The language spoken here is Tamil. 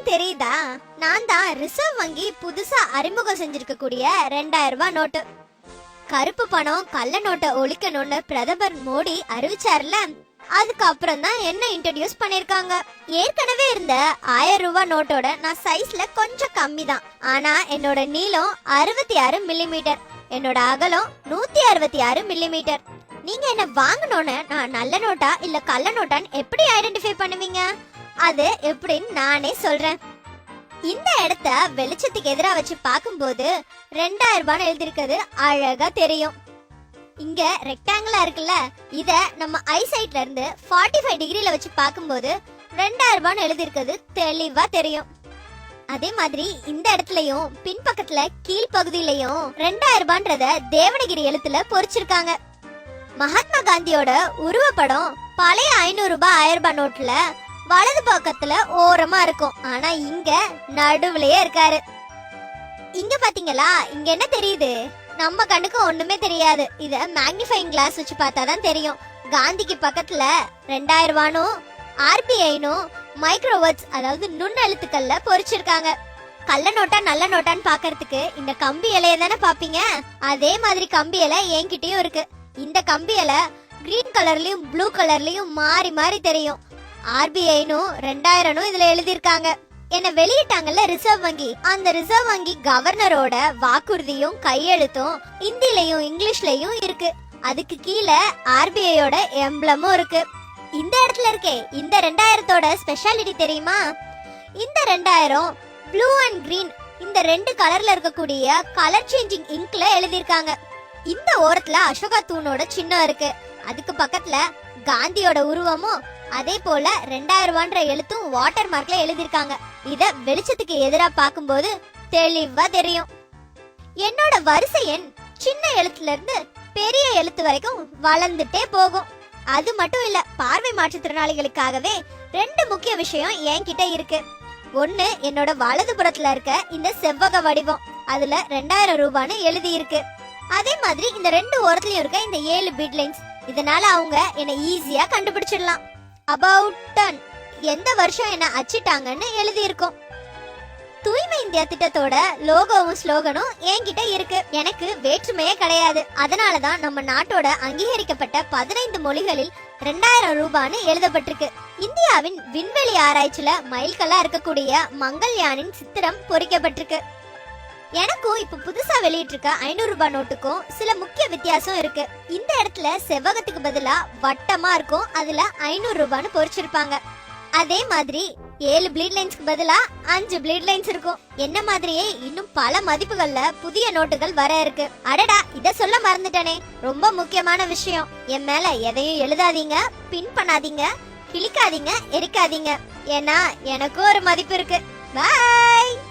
யாருன்னு தெரியுதா? நான் தான் ரிசர்வ் வங்கி புதுசா அறிமுகம் செஞ்சிருக்க கூடிய ரெண்டாயிரம் ரூபாய் நோட்டு. கருப்பு பணம் கள்ள நோட்டை ஒழிக்கணும்னு பிரதமர் மோடி அறிவிச்சார்ல அதுக்கப்புறம் தான் என்ன இன்ட்ரடியூஸ் பண்ணிருக்காங்க. ஏற்கனவே இருந்த ஆயிரம் ரூபாய் நோட்டோட நான் சைஸ்ல கொஞ்சம் கம்மி தான். ஆனா என்னோட நீளம் அறுபத்தி ஆறு மில்லிமீட்டர் என்னோட அகலம் நூத்தி அறுபத்தி ஆறு மில்லிமீட்டர் நீங்க என்ன வாங்கணும்னு நான் நல்ல நோட்டா இல்ல கள்ள நோட்டான்னு எப்படி ஐடென்டிஃபை பண்ணுவீங்க? அது எப்படின்னு நானே சொல்றேன். இந்த இடத்த வெளிச்சத்துக்கு எதிராக வச்சு பார்க்கும்போது ரெண்டாயிரம் ரூபான்னு எழுதிருக்கிறது அழகா தெரியும். இங்க ரெக்டாங்கிளா இருக்குல்ல இத நம்ம ஐசைட்ல இருந்து 45 ஃபைவ் டிகிரியில வச்சு பார்க்கும்போது ரெண்டாயிரம் ரூபான்னு எழுதிருக்கிறது தெளிவா தெரியும். அதே மாதிரி இந்த இடத்துலயும் பின்பக்கத்துல கீழ்பகுதியிலயும் ரெண்டாயிரம் ரூபான்றத தேவனகிரி எழுத்துல பொறிச்சிருக்காங்க. மகாத்மா காந்தியோட உருவப்படம் பழைய ஐநூறு ரூபாய் ஆயிரம் ரூபாய் நோட்ல வலது பக்கத்துல ஓரமா இருக்கும். ஆனா இங்க நடுவுலயே இருக்காரு. இங்க பாத்தீங்களா? இங்க என்ன தெரியுது? நம்ம கண்ணுக்கு ஒண்ணுமே தெரியாது. இத மேக்னிஃபைங் கிளாஸ் வச்சு பார்த்தாதான் தெரியும். காந்திக்கு பக்கத்துல ரெண்டாயிரம் ரூபானும் ஆர்பிஐனும் மைக்ரோவர்ட்ஸ் அதாவது நுண்ணெழுத்துக்கள்ல பொறிச்சிருக்காங்க. கள்ள நோட்டா நல்ல நோட்டான்னு பாக்குறதுக்கு இந்த கம்பி இலைய தானே பாப்பீங்க அதே மாதிரி கம்பி இலை என்கிட்டயும் இருக்கு. இந்த கம்பி இலை கிரீன் கலர்லயும் ப்ளூ கலர்லயும் மாறி மாறி தெரியும். ஆர்பிஐனும் ரெண்டாயிரனும் இதுல எழுதியிருக்காங்க. என்ன வெளியிட்டாங்கல்ல ரிசர்வ் வங்கி. அந்த ரிசர்வ் வங்கி கவர்னரோட வாக்குறுதியும் கையெழுத்தும் ஹிந்திலையும் இங்கிலீஷ்லயும் இருக்கு. அதுக்கு கீழே ஆர்பிஐயோட எம்ப்ளமும் இருக்கு. இந்த இடத்துல இருக்கே இந்த ரெண்டாயிரத்தோட ஸ்பெஷாலிட்டி தெரியுமா? இந்த ரெண்டாயிரம் ப்ளூ அண்ட் கிரீன் இந்த ரெண்டு கலர்ல இருக்கக்கூடிய கலர் சேஞ்சிங் இங்க்ல எழுதியிருக்காங்க. இந்த ஓரத்துல அசோகா தூணோட சின்னம் இருக்கு. அதுக்கு பக்கத்துல காந்தியோட உருவமும் அதே போல ரெண்டாயிரம் ரூபான்ற எழுத்தும் வாட்டர் மார்க்ல எழுதியிருக்காங்க. இத வெளிச்சத்துக்கு எதிரா பார்க்கும்போது தெளிவா தெரியும். என்னோட வரிசை எண் சின்ன எழுத்துல இருந்து பெரிய எழுத்து வரைக்கும் வளர்ந்துட்டே போகும். அது மட்டும் இல்ல பார்வை மாற்றுத்திறனாளிகளுக்காகவே ரெண்டு முக்கிய விஷயம் என்கிட்ட இருக்கு. ஒண்ணு என்னோட வலதுபுறத்துல இருக்க இந்த செவ்வக வடிவம். அதுல ரெண்டாயிரம் ரூபான்னு எழுதி இருக்கு அதே மாதிரி இந்த ரெண்டு ஓரத்துலயும் இருக்க இந்த ஏழு பிட்லைன்ஸ் இதனால அவங்க என்ன ஈஸியா கண்டுபிடிச்சிடலாம். அபவுட் டன் எந்த வருஷம் என்ன அச்சிட்டாங்கன்னு எழுதியிருக்கோம். தூய்மை இந்தியா திட்டத்தோட லோகோவும் ஸ்லோகனும் என்கிட்ட இருக்கு. எனக்கு வேற்றுமையே கிடையாது. அதனாலதான் நம்ம நாட்டோட அங்கீகரிக்கப்பட்ட பதினைந்து மொழிகளில் ரெண்டாயிரம் ரூபான்னு எழுதப்பட்டிருக்கு. இந்தியாவின் விண்வெளி ஆராய்ச்சியில மைல்கல்லா இருக்கக்கூடிய மங்கள்யானின் சித்திரம் பொறிக்கப்பட்டிருக்கு. எனக்கும் இப்ப புதுசா வெளியிட்டிருக்க ஐநூறு ரூபாய் நோட்டுக்கும் சில முக்கிய வித்தியாசம் இருக்கு. இந்த இடத்துல செவ்வகத்துக்கு பதிலா வட்டமா இருக்கும். அதுல ஐநூறு ரூபான்னு பொறிச்சிருப்பாங்க. அதே மாதிரி ஏழு ப்ளீட் லைன்ஸ்க்கு பதிலா அஞ்சு ப்ளீட் லைன்ஸ் இருக்கும். என்ன மாதிரியே இன்னும் பல மதிப்புகள்ல புதிய நோட்டுகள் வர இருக்கு. அடடா இத சொல்ல மறந்துட்டனே. ரொம்ப முக்கியமான விஷயம். என் மேல எதையும் எழுதாதீங்க பின் பண்ணாதீங்க கிளிக்காதீங்க எரிக்காதீங்க. ஏன்னா எனக்கும் ஒரு மதிப்பு இருக்கு. பாய்